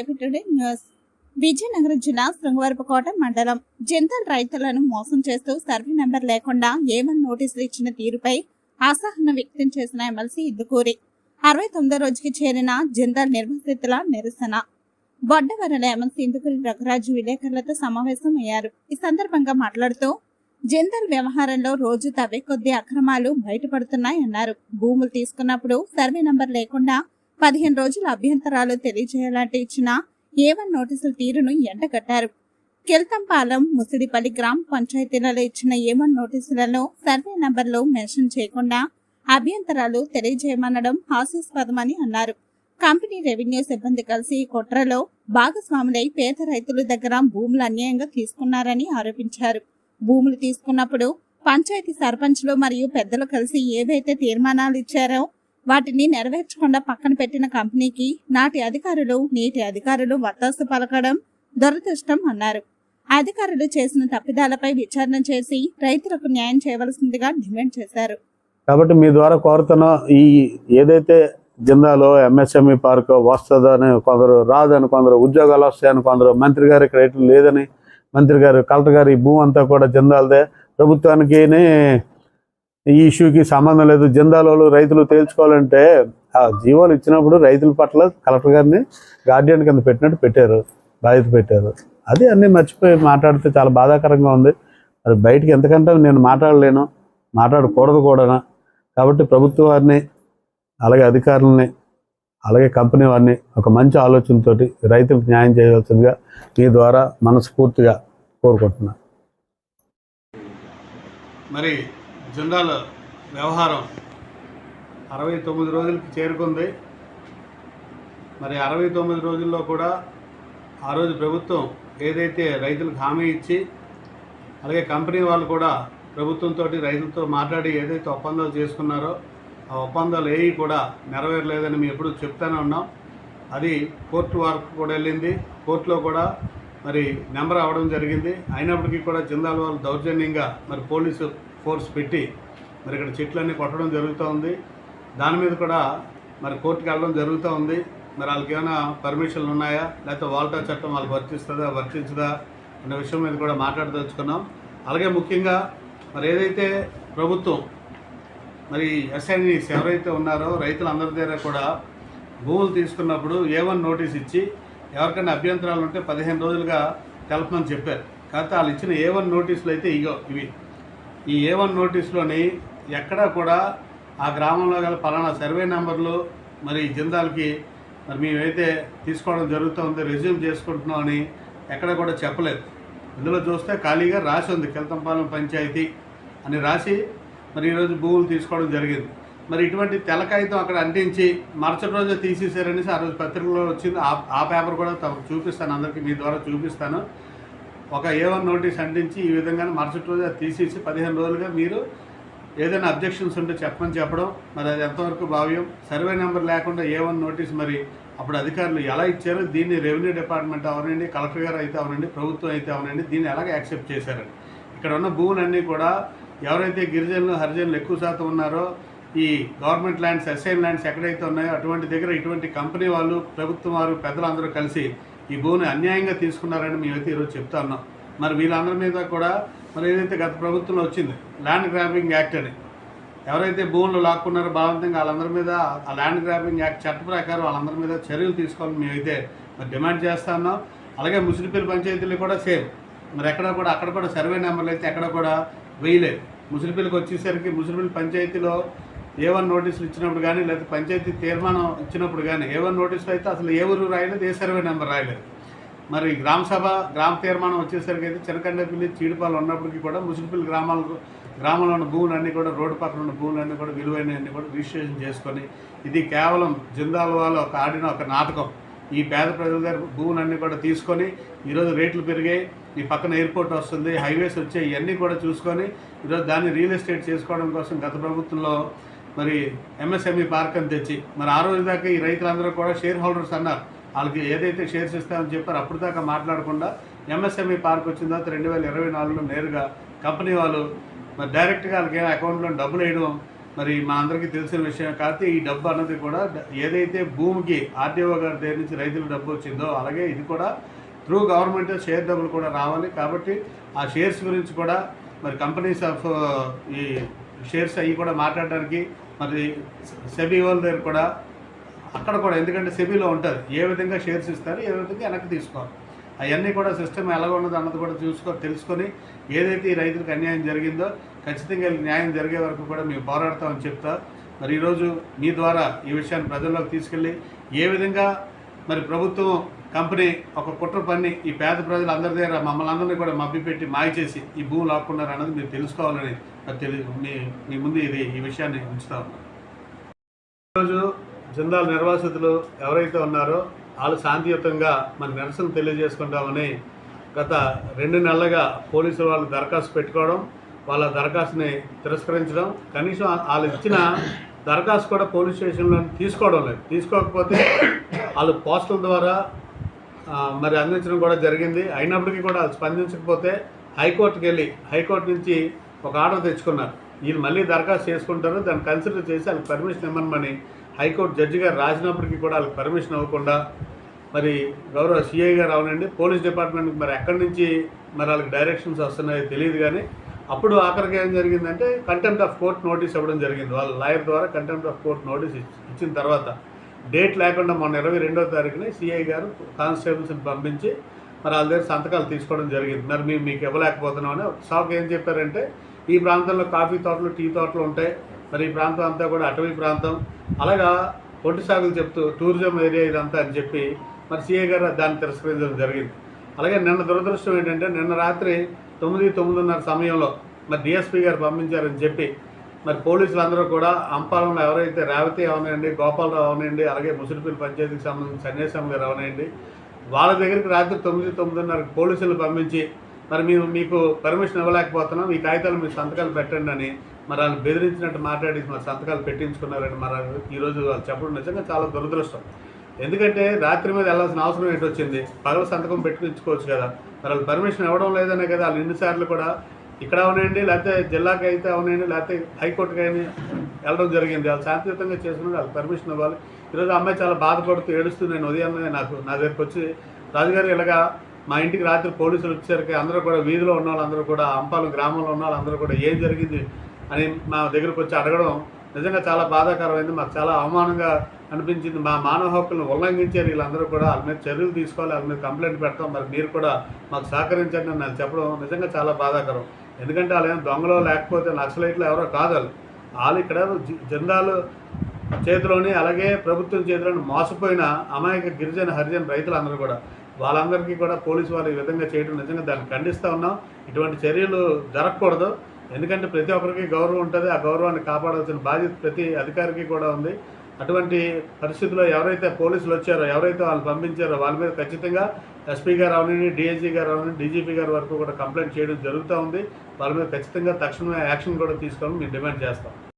Today news. Vizianagaram జిల్లా శృంగవరపుకోట మండలం. జంతల్ రైతులను మోసం చేస్తూ సర్వే నెంబర్ లేకుండా ఏమని నోటీసులు ఇచ్చిన తీరుపై అసహనం వ్యక్తం చేసిన ఎమ్మెల్సీ ఇద్దుకూరి అరవై తొమ్మిదో రోజుకి చేరిన జింతల్ నిర్వాసితుల నిరసన. బొడ్డవరల ఎమ్మెల్సీ ఇందుకూరి రఘురాజు విలేకరులతో సమావేశం అయ్యారు. ఈ సందర్భంగా మాట్లాడుతూ జిందల్ వ్యవహారంలో రోజు తవ్వే కొద్ది అక్రమాలు బయటపడుతున్నాయన్నారు. భూములు తీసుకున్నప్పుడు సర్వే నంబర్ లేకుండా పదిహేను రోజుల అభ్యంతరాలు తెలియజేయాలంటే ఇచ్చిన ఏవన్ నోటీసుల తీరును ఎండగట్టారు. కెల్తంపాలెం ముసిడిపల్లి గ్రామ పంచాయతీలలో ఇచ్చిన ఏవన్ నోటీసులలో సర్వే నంబర్లు మెన్షన్ చేయకుండా అభ్యంతరాలు తెలియజేయమనడం హాస్యాస్పదమని అన్నారు. కంపెనీ రెవెన్యూ సిబ్బంది కలిసి ఈ కుట్రలో భాగస్వాములై పేద రైతుల దగ్గర భూములు అన్యాయంగా తీసుకున్నారని ఆరోపించారు. భూములు తీసుకున్నప్పుడు పంచాయతీ సర్పంచ్లు మరియు పెద్దలు కలిసి ఏవైతే తీర్మానాలు ఇచ్చారో వాటిని నెరవేర్చకుండా పక్కన పెట్టిన కంపెనీకి నాటి అధికారులు నీటి అధికారులు వత్తాసు పలకడం దురదృష్టం అన్నారు. అధికారులు చేసిన తప్పిదాలపై విచారణ చేసి రైతులకు న్యాయం చేయవలసిందిగా డిమాండ్ చేశారు. కాబట్టి మీ ద్వారా కోరుతున్న ఈ ఏదైతే జిందాలో ఎంఎస్ఎంఈ పార్క్ వస్తుందని కొందరు రాదని కొందరు ఉద్యోగాలు వస్తాయని కొందరు మంత్రి గారు ఇక్కడ లేదని మంత్రి గారు కలెక్టర్ గారు ఈ భూమి అంతా కూడా జిందాలదే. ప్రభుత్వానికి ఈ ఇష్యూకి సంబంధం లేదు. జిందాలోలు రైతులు తేల్చుకోవాలంటే ఆ జీవోలు ఇచ్చినప్పుడు రైతుల పట్ల కలెక్టర్ గారిని గార్డియన్ కింద పెట్టినట్టు పెట్టారు. బాధ్యత పెట్టారు. అది అన్నీ మర్చిపోయి మాట్లాడితే చాలా బాధాకరంగా ఉంది. అది బయటికి ఎంతకంటే నేను మాట్లాడలేను. మాట్లాడకూడదు కూడా. కాబట్టి ప్రభుత్వ వారిని అలాగే అధికారులని అలాగే కంపెనీ వారిని ఒక మంచి ఆలోచనతోటి రైతులకు న్యాయం చేయవలసిందిగా మీ ద్వారా మనస్ఫూర్తిగా కోరుకుంటున్నాను మరి జుండాల వ్యవహారం అరవై తొమ్మిది రోజులకి చేరుకుంది. మరి అరవై తొమ్మిది రోజుల్లో కూడా ఆ రోజు ప్రభుత్వం ఏదైతే రైతులకు హామీ ఇచ్చి అలాగే కంపెనీ వాళ్ళు కూడా ప్రభుత్వంతో రైతులతో మాట్లాడి ఏదైతే ఒప్పందాలు చేసుకున్నారో ఆ ఒప్పందాలు ఏవి కూడా నెరవేరలేదని మేము ఎప్పుడు చెప్తానే ఉన్నాం. అది కోర్టు వరకు కూడా వెళ్ళింది. కోర్టులో కూడా మరి నెంబర్ అవ్వడం జరిగింది. అయినప్పటికీ కూడా జిందాల్ వాళ్ళు దౌర్జన్యంగా మరి పోలీసు ఫోర్స్ పెట్టి మరి ఇక్కడ చెట్లన్నీ కొట్టడం జరుగుతూ ఉంది. దాని మీద కూడా మరి కోర్టుకి వెళ్ళడం జరుగుతూ ఉంది. మరి వాళ్ళకి ఏమైనా పర్మిషన్లు ఉన్నాయా? లేకపోతే వాల్టా చట్టం వాళ్ళకి వర్తిస్తుందా వర్తించదా అనే విషయం మీద కూడా మాట్లాడదలుచుకున్నాం. అలాగే ముఖ్యంగా మరి ఏదైతే ప్రభుత్వం మరి ఎస్ఎన్ఈస్ ఎవరైతే ఉన్నారో రైతులందరి దగ్గర కూడా భూములు తీసుకున్నప్పుడు ఏ వన్ నోటీస్ ఇచ్చి ఎవరికైనా అభ్యంతరాలు ఉంటే పదిహేను రోజులుగా తెలపమని చెప్పారు. కాకపోతే వాళ్ళు ఇచ్చిన ఏ వన్ నోటీసులు అయితే ఇగో ఇవి. ఈ ఏ వన్ నోటీస్లోని ఎక్కడా కూడా ఆ గ్రామంలో గల పలానా సర్వే నెంబర్లు మరి జిందాల్కి మరి మేమైతే తీసుకోవడం జరుగుతుంది రెజ్యూమ్ చేసుకుంటున్నాం అని ఎక్కడ కూడా చెప్పలేదు. ఇందులో చూస్తే ఖాళీగా రాసి ఉంది కిల్తంపాలెం పంచాయతీ అని రాసి మరి ఈరోజు భూములు తీసుకోవడం జరిగింది. మరి ఇటువంటి తెల్ల కాగితం అక్కడ అంటించి మరుసటి రోజు తీసేసారనేసి ఆ రోజు పత్రికలో వచ్చింది. ఆ ఆ పేపర్ కూడా తమకు చూపిస్తాను అందరికీ మీ ద్వారా చూపిస్తాను. ఒక ఏ వన్ నోటీస్ అంటించి ఈ విధంగా మరుసటి రోజు అది తీసేసి పదిహేను రోజులుగా మీరు ఏదైనా అబ్జెక్షన్స్ ఉంటే చెప్పమని చెప్పడం మరి అది ఎంతవరకు భావ్యం? సర్వే నెంబర్ లేకుండా ఏ వన్ నోటీస్ మరి అప్పుడు అధికారులు ఎలా ఇచ్చారు? దీన్ని రెవెన్యూ డిపార్ట్మెంట్ అవనండి కలెక్టర్ గారు అయితే అవనండి ప్రభుత్వం అయితే అవనండి దీన్ని ఎలాగ యాక్సెప్ట్ చేశారని ఇక్కడ ఉన్న భూములన్నీ కూడా ఎవరైతే గిరిజనులు హరిజనులు ఎక్కువ శాతం ఉన్నారో ఈ గవర్నమెంట్ ల్యాండ్స్ ఎస్ఐన్ ల్యాండ్స్ ఎక్కడైతే ఉన్నాయో అటువంటి దగ్గర ఇటువంటి కంపెనీ వాళ్ళు ప్రభుత్వం వారు పెద్దలందరూ కలిసి ఈ భూమిని అన్యాయంగా తీసుకున్నారని మేమైతే ఈరోజు చెప్తా ఉన్నాం. మరి వీళ్ళందరి మీద కూడా మరి ఏదైతే గత ప్రభుత్వంలో వచ్చింది ల్యాండ్ గ్రాబింగ్ యాక్ట్ అని ఎవరైతే భూములు లాక్కున్నారో బలవంతంగా వాళ్ళందరి మీద ఆ ల్యాండ్ గ్రాబింగ్ యాక్ట్ చట్ట ప్రకారం వాళ్ళందరి మీద చర్యలు తీసుకోవాలని మేమైతే మరి డిమాండ్ చేస్తా ఉన్నాం. అలాగే మున్సిపల్ పంచాయతీలు కూడా సేమ్. మరి ఎక్కడ కూడా అక్కడ కూడా సర్వే నెంబర్లు అయితే ఎక్కడ కూడా వేయలేదు. మున్సిపల్కి వచ్చేసరికి మున్సిపల్ పంచాయతీలో ఏ వన్ నోటీసులు ఇచ్చినప్పుడు కానీ లేదా పంచాయతీ తీర్మానం ఇచ్చినప్పుడు కానీ ఏ వన్ నోటీసులు అయితే అసలు ఏ ఊరు రాయలేదు ఏ సర్వే నెంబర్ రాయలేదు. మరి గ్రామ సభ గ్రామ తీర్మానం వచ్చేసరికి అయితే చినకండపల్లి చీడిపాలు ఉన్నప్పటికీ కూడా మున్సిపల్ గ్రామాలకు గ్రామంలో ఉన్న భూములన్నీ కూడా రోడ్డు పక్కన ఉన్న భూములన్నీ కూడా విలువైనవన్నీ కూడా రిజిస్ట్రేషన్ చేసుకొని ఇది కేవలం జిందాల్ వాళ్ళు ఒక ఆడిన ఒక నాటకం. ఈ పేద ప్రజల దగ్గర భూములన్నీ కూడా తీసుకొని ఈరోజు రేట్లు పెరిగాయి ఈ పక్కన ఎయిర్పోర్ట్ వస్తుంది హైవేస్ వచ్చాయి ఇవన్నీ కూడా చూసుకొని ఈరోజు దాన్ని రియల్ ఎస్టేట్ చేసుకోవడం కోసం గత ప్రభుత్వంలో మరి ఎంఎస్ఎంఈ పార్క్ అని తెచ్చి మరి ఆ రోజు దాకా ఈ రైతులందరూ కూడా షేర్ హోల్డర్స్ అన్నారు. వాళ్ళకి ఏదైతే షేర్స్ ఇస్తామని చెప్పారో అప్పుడు దాకా మాట్లాడకుండా ఎంఎస్ఎంఈ పార్క్ వచ్చిన తర్వాత రెండు వేల ఇరవై నాలుగులో నేరుగా కంపెనీ వాళ్ళు మరి డైరెక్ట్గా వాళ్ళకి అకౌంట్లో డబ్బులు వేయడం మరి మా అందరికీ తెలిసిన విషయం కాకపోతే ఈ డబ్బు అన్నది కూడా ఏదైతే భూమికి ఆర్డీఓ గారి దగ్గర నుంచి రైతుల డబ్బు వచ్చిందో అలాగే ఇది కూడా త్రూ గవర్నమెంట్ షేర్ డబ్బులు కూడా రావాలి. కాబట్టి ఆ షేర్స్ గురించి కూడా మరి కంపెనీస్ ఆఫ్ ఈ షేర్స్ అవి కూడా మాట్లాడడానికి మరి సెబీ వాళ్ళ దగ్గర కూడా అక్కడ కూడా ఎందుకంటే సెబీలో ఉంటుంది ఏ విధంగా షేర్స్ ఇస్తారు ఏ విధంగా వెనక్కి తీసుకోవాలి. అవన్నీ కూడా సిస్టమ్ ఎలా ఉన్నది అన్నది కూడా చూసుకో తెలుసుకొని ఏదైతే ఈ రైతులకు అన్యాయం జరిగిందో ఖచ్చితంగా న్యాయం జరిగే వరకు కూడా మేము పోరాడతామని చెప్తా. మరి ఈరోజు మీ ద్వారా ఈ విషయాన్ని ప్రజల్లోకి తీసుకెళ్ళి ఏ విధంగా మరి ప్రభుత్వం కంపెనీ ఒక కుట్ర పన్ని ఈ పేద ప్రజలు అందరి దగ్గర మమ్మల్ని అందరినీ కూడా మభ్యపెట్టి మాయ చేసి ఈ భూమి లాక్కున్నారు అన్నది మీరు తెలుసుకోవాలని తెలి మీ మీ ముందు ఇది ఈ విషయాన్ని ఉంచుతా ఈరోజు జిందాల్ నిర్వాసితులు ఎవరైతే ఉన్నారో వాళ్ళు శాంతియుతంగా మన నిరసన తెలియజేసుకుంటామని గత రెండు నెలలుగా పోలీసులు వాళ్ళు దరఖాస్తు పెట్టుకోవడం వాళ్ళ దరఖాస్తుని తిరస్కరించడం కనీసం వాళ్ళు ఇచ్చిన దరఖాస్తు కూడా పోలీస్ స్టేషన్లో తీసుకోవడం లేదు. తీసుకోకపోతే వాళ్ళు పోస్టుల ద్వారా మరి అందించడం కూడా జరిగింది. అయినప్పటికీ కూడా స్పందించకపోతే హైకోర్టుకి వెళ్ళి హైకోర్టు నుంచి ఒక ఆర్డర్ తెచ్చుకున్నారు. వీళ్ళు మళ్ళీ దరఖాస్తు చేసుకుంటారు. దాన్ని కన్సిడర్ చేసి వాళ్ళకి పర్మిషన్ ఇవ్వమని హైకోర్టు జడ్జి గారు రాసినప్పటికీ కూడా వాళ్ళకి పర్మిషన్ ఇవ్వకుండా మరి గౌరవ సిఐ గారు అవునండి పోలీస్ డిపార్ట్మెంట్కి మరి ఎక్కడి నుంచి మరి వాళ్ళకి డైరెక్షన్స్ వస్తున్నాయో తెలియదు కానీ అప్పుడు ఆఖరికి ఏం జరిగిందంటే కంటెంప్ట్ ఆఫ్ కోర్ట్ నోటీస్ ఇవ్వడం జరిగింది. వాళ్ళ లాయర్ ద్వారా కంటెంప్ట్ ఆఫ్ కోర్ట్ నోటీస్ ఇచ్చిన తర్వాత డేట్ లేకుండా మొన్న ఇరవై రెండో తారీఖున సిఐ గారు కానిస్టేబుల్స్ని పంపించి మరి వాళ్ళ దగ్గర సంతకాలు తీసుకోవడం జరిగింది. మరి మేము మీకు ఇవ్వలేకపోతున్నాం అని షాక్ ఏం చెప్పారంటే ఈ ప్రాంతంలో కాఫీ తోటలు టీ తోటలు ఉంటాయి. మరి ఈ ప్రాంతం అంతా కూడా అటవీ ప్రాంతం. అలాగా ఒంటి సాగులు చెప్తూ టూరిజం ఏరియా ఇదంతా అని చెప్పి మరి సిఐ గారు దాన్ని తిరస్కరించడం జరిగింది. అలాగే నిన్న దురదృష్టం ఏంటంటే నిన్న రాత్రి తొమ్మిది తొమ్మిదిన్నర సమయంలో మరి డిఎస్పీ గారు పంపించారని చెప్పి మరి పోలీసులు అందరూ కూడా అంపాలంలో ఎవరైతే రేవతి అవనండి గోపాలరావు అవనండి అలాగే ముసుడిపల్లి పంచాయతీకి సంబంధించిన సన్యాసం గారు అవనండి వాళ్ళ దగ్గరికి రాత్రి తొమ్మిది తొమ్మిదిన్నరకు పోలీసులు పంపించి మరి మేము మీకు పర్మిషన్ ఇవ్వలేకపోతున్నాం ఈ కాగితాలు మీరు సంతకాలు పెట్టండి అని మరి వాళ్ళు బెదిరించినట్టు మాట్లాడి మరి సంతకాలు పెట్టించుకున్నారని మరి ఈరోజు వాళ్ళు చెప్పడం నిజంగా చాలా దురదృష్టం. ఎందుకంటే రాత్రి మీద వెళ్ళాల్సిన అవసరం ఏంటి వచ్చింది పగల సంతకం పెట్టుకుంచుకోవచ్చు కదా మరి వాళ్ళు పర్మిషన్ ఇవ్వడం లేదనే కదా వాళ్ళు ఎన్నిసార్లు కూడా ఇక్కడ అవనండి లేకపోతే జిల్లాకి అయితే అవనండి లేకపోతే హైకోర్టుకి అయినా వెళ్ళడం జరిగింది. వాళ్ళు శాంతియుతంగా చేసుకుని వాళ్ళకి పర్మిషన్ ఇవ్వాలి. ఈరోజు అమ్మాయి చాలా బాధపడుతూ ఏడుస్తూ నేను ఉదయం నాకు నా దగ్గరికి వచ్చి రాజుగారు ఇలాగా మా ఇంటికి రాత్రి పోలీసులు వచ్చేసరికి అందరూ కూడా వీధిలో ఉన్న వాళ్ళందరూ కూడా అంపాలు గ్రామంలో ఉన్న వాళ్ళందరూ కూడా ఏం జరిగింది? అని మా దగ్గరకు వచ్చి అడగడం నిజంగా చాలా బాధాకరమైంది. మాకు చాలా అవమానంగా అనిపించింది. మా మానవ హక్కులను ఉల్లంఘించారు వీళ్ళందరూ కూడా. వాళ్ళ మీద చర్యలు తీసుకోవాలి వాళ్ళ మీద కంప్లైంట్ పెడతాం. మరి మీరు కూడా మాకు సహకరించండి అని నాకు చెప్పడం నిజంగా చాలా బాధాకరం. ఎందుకంటే వాళ్ళు ఏం దొంగలో లేకపోతే నక్సలైట్లు ఎవరో కాదు వాళ్ళు. ఇక్కడ జెండాలు చేతిలోని అలాగే ప్రభుత్వం చేతిలోని మోసపోయిన అమాయక గిరిజన హరిజన రైతులందరూ కూడా. వాళ్ళందరికీ కూడా పోలీసు వారు ఈ విధంగా చేయడం నిజంగా దాన్ని ఖండిస్తూ ఉన్నాం. ఇటువంటి చర్యలు జరగకూడదు. ఎందుకంటే ప్రతి ఒక్కరికి గౌరవం ఉంటుంది. ఆ గౌరవాన్ని కాపాడాల్సిన బాధ్యత ప్రతి అధికారికి కూడా ఉంది. అటువంటి పరిస్థితుల్లో ఎవరైతే పోలీసులు వచ్చారో ఎవరైతే వాళ్ళు పంపించారో వాళ్ళ మీద ఖచ్చితంగా ఎస్పీ గారు అవనండి డిఐజీ గారు అవనండి డీజీపీ గారి వరకు కూడా కంప్లైంట్ చేయడం జరుగుతూ ఉంది. వాళ్ళ మీద ఖచ్చితంగా తక్షణమే యాక్షన్ కూడా తీసుకోవాలని మేము డిమాండ్ చేస్తాం.